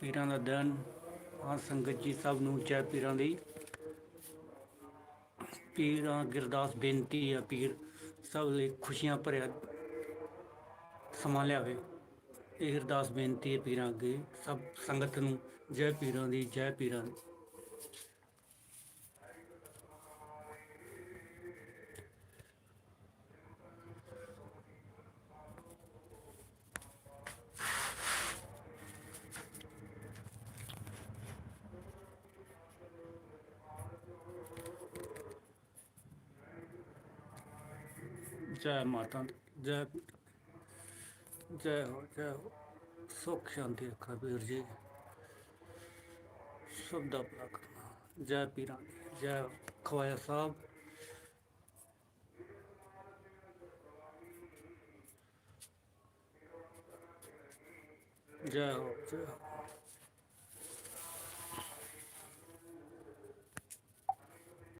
ਪੀਰਾਂ ਦਾ ਦਿਨ ਆ ਸੰਗਤ ਜੀ ਸਭ ਨੂੰ ਜੈ ਪੀਰਾਂ ਦੀ। ਪੀਰਾਂ ਗਿਰਦਾਸ ਬੇਨਤੀ ਆ ਪੀਰ, ਸਭ ਲਈ ਖੁਸ਼ੀਆਂ ਭਰਿਆ ਸਮਾਂ ਲਿਆਵੇ। ਇਹ ਅਰਦਾਸ ਬੇਨਤੀ ਹੈ ਪੀਰਾਂ ਅੱਗੇ, ਸਭ ਸੰਗਤ ਨੂੰ ਜੈ ਪੀਰਾਂ ਦੀ, ਜੈ ਪੀਰਾਂ ਦੀ। ਜੈ ਮਾਤਾ ਦੀ, ਜੈ ਜੈ ਹੋ ਜੈ ਹੋ। ਸੁਖ ਸ਼ਾਂਤੀ ਰੱਖਾ ਵੀਰ ਜੀ। ਸਭ ਦਾ ਭਲਾ ਕਰਨਾ। ਜੈ ਪੀਰਾਂ ਦੀ, ਜੈ ਖਵਾਇਆ ਸਾਹਿਬ। ਜੈ ਹੋ ਜੈ ਹੋ।